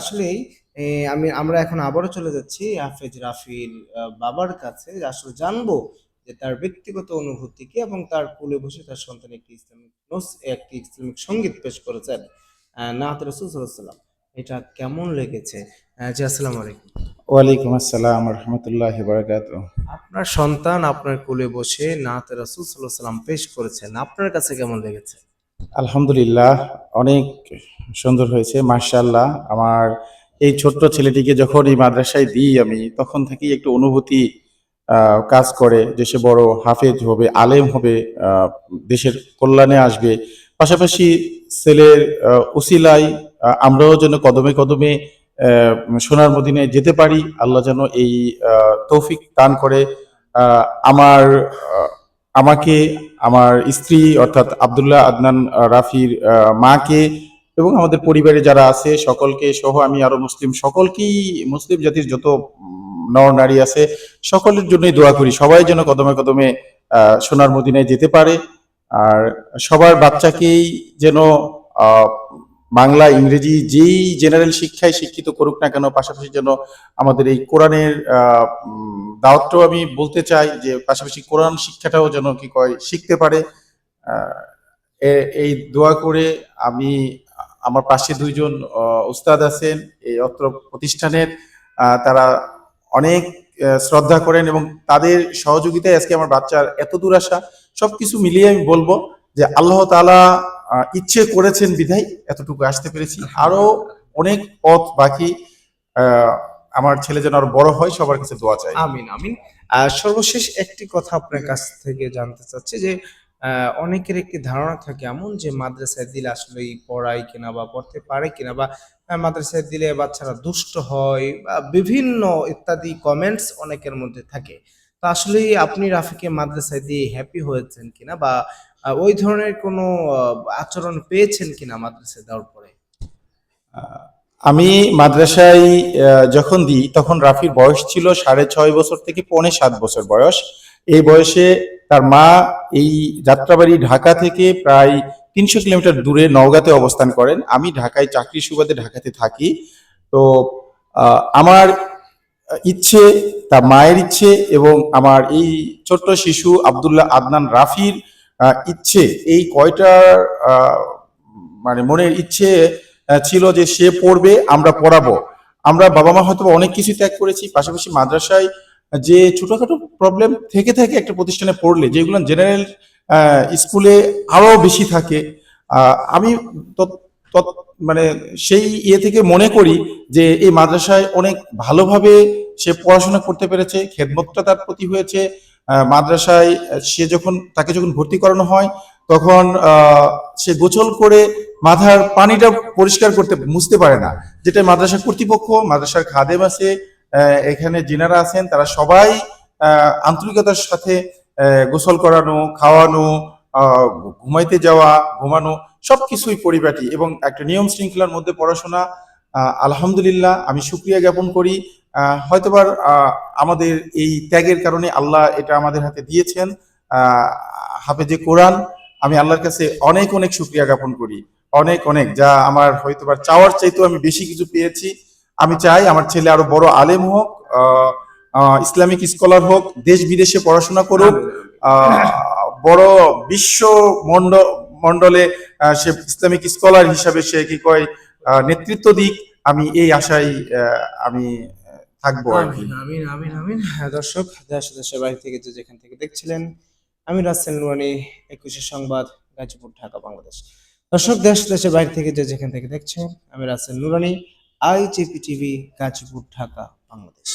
আসলেই আমি আমরা এখন আবারও চলে যাচ্ছি হাফেজ রাফির বাবার কাছে। আসলে জানব যে তার ব্যক্তিগত অনুভূতি কি এবং তার কোলে বসে তার সন্তান একটি ইসলামিক একটি ইসলামিক সংগীত পেশ করেছেন নাহাত রসুল সাল্লাম এটা কেমন লেগেছে? জি আসসালামু আলাইকুম। ওয়ালাইকুম আসসালাম রহমতুল্লাহ বারকাত। আপনার সন্তান আপনার কোলে বসে নাহাত রসুল সাল্লাহ সাল্লাম পেশ করেছেন। আপনার কাছে কেমন লেগেছে? আলহামদুলিল্লাহ অনেক সুন্দর হয়েছে মার্শাল্লাহ আমার এই ছোট্ট ছেলেটিকে যখন এই মাদ্রাসায় দিই আমি তখন থেকেই একটু অনুভূতি কাজ করে যে সে বড় হাফেজ হবে আলেম হবে দেশের কল্যাণে আসবে। পাশাপাশি ছেলের আহ, উসিলায় আমরাও যেন কদমে কদমে সোনার মদিনে যেতে পারি আল্লাহ যেন এই তৌফিক দান করে। আমার আমাকে আমার স্ত্রী অর্থাৎ আবদুল্লাহ আদনান রাফির মাকে এবং আমাদের পরিবারে যারা আছে সকলকে সহ আমি আরও মুসলিম, সকলকেই মুসলিম জাতির যত নর নারী আছে সকলের জন্যই দোয়া করি। সবাই যেন কদমে কদমে সোনার মদিনায় যেতে পারে। আর সবার বাচ্চাকেই যেন বাংলা ইংরেজি যেই জেনারেল শিক্ষায় শিক্ষিত করুক না কেন পাশাপাশি যেন আমাদের এই কোরআনের দাওয়াতটাও আমি বলতে চাই যে পাশাপাশি কোরআন শিক্ষাটাও যেন কি কয় শিখতে পারে। এই দোয়া করে আমি আমার পাশে দুইজন উস্তাদ আছেন এই অত্র প্রতিষ্ঠানের। তারা অনেক শ্রদ্ধা করেন এবং তাদের সহযোগিতায় আজকে আমার বাচ্চার এত দূর আসা সবকিছু মিলিয়ে আমি বলব যে আল্লাহ আহ, ইচ্ছে করেছেন বিধায় এতটুকু আসতে পেরেছি। আরও অনেক পথ বাকি আমার ছেলে যেন আরও বড় হয়, সবার কাছে দোয়া চাই। আমিন আমিন। সর্বশেষ একটি কথা আপনার কাছ থেকে জানতে চাচ্ছি যে অনেকের একটি ধারণা থাকে এমন যে, মাদ্রাসায় দিলে আসলে পড়ায় কিনা বা পড়তে পারে কিনা বা মাদ্রাসায় দিলে বাচ্চারা দুষ্ট হয় বা বিভিন্ন ইত্যাদি কমেন্টস অনেকের মধ্যে থাকে। তো আসলে আপনি রাফিকে মাদ্রাসায় দিয়ে হ্যাপি হয়েছেন কিনা বা ওই ধরনের কোনো আচরণ পেয়েছেন কিনা মাদ্রাসায় দেওয়ার পরে? আমি মাদ্রাসায় যখন দিই, তখন রাফির বয়স ছিল সাড়ে ছয় বছর থেকে পৌনে সাত বছর বয়স। এই বয়সে তার মা এই যাত্রাবাড়ি ঢাকা থেকে প্রায় তিনশো কিলোমিটার দূরে নওগাঁতে অবস্থান করেন। আমি ঢাকায় চাকরি সুবাদে ঢাকাতে থাকি। তো আমার ইচ্ছে, তার মায়ের ইচ্ছে এবং আমার এই ছোট্ট শিশু আব্দুল্লাহ আদনান রাফির ইচ্ছে, এই কয়টার মানে মনের ইচ্ছে ছিল যে সে পড়বে, আমরা পড়াবো। আমরা বাবা মা হয়তো অনেক কিছু ত্যাগ করেছি, পাশাপাশি মাদ্রাসায় যে ছোটখাটো প্রবলেম থেকে থেকে একটা প্রতিষ্ঠানে পড়লে, যেগুলো জেনারেল স্কুলে আরও বেশি থাকে আমি মানে সেই ইয়ে থেকে মনে করি যে এই মাদ্রাসায় অনেক ভালোভাবে সে পড়াশোনা করতে পেরেছে, খেদমতটা তার প্রতি হয়েছে মাদ্রাসায়, সে যখন, তাকে যখন ভর্তি করানো হয়, তখন সে গোসল করে মাথার পানিটা পরিষ্কার করতে মুছতে পারে না। যেটা মাদ্রাসা কর্তৃপক্ষ, মাদ্রাসার খাদেম আছে এখানে যিনারা আছেন, তারা সবাই আন্তরিকতার সাথে গোসল করানো, খাওয়ানো ঘুমাইতে যাওয়া, ঘুমানো, সবকিছুই পরিপাটি এবং একটা নিয়ম শৃঙ্খলার মধ্যে পড়াশোনা আলহামদুলিল্লাহ, আমি সুক্রিয়া জ্ঞাপন করি। হয়তোবার আমাদের এই ত্যাগের কারণে আল্লাহ এটা আমাদের হাতে দিয়েছেন। হাফেজে কোরআন, আমি আল্লাহর কাছে অনেক অনেক সুক্রিয়া জ্ঞাপন করি। অনেক অনেক, যা আমার হয়তোবার চাওয়ার চাইতেও আমি বেশি কিছু পেয়েছি। আমি চাই আমার ছেলে আরও বড় আলেম হোক ইসলামিক স্কলার হোক, দেশ বিদেশে পড়াশোনা করুক বড় বিশ্ব মন্ড, মন্ডলে সে ইসলামিক স্কলার হিসাবে সে কি কয় নেতৃত্ব দিক, আমি এই আশায় আমি থাকব আমিন আমিন আমিন হ্যাঁ দর্শক, দেশ দেশের বাইরে থেকে যে যেখান থেকে দেখছিলেন, আমি রাসেল নুরানি একুশে সংবাদ, গাজীপুর, ঢাকা, বাংলাদেশ। দর্শক, দেশ দেশের বাইরে থেকে যে যেখান থেকে দেখছেন, আমি রাসেল নুরানি আইজিপি টিভি, গাজীপুর, ঢাকা, বাংলাদেশ।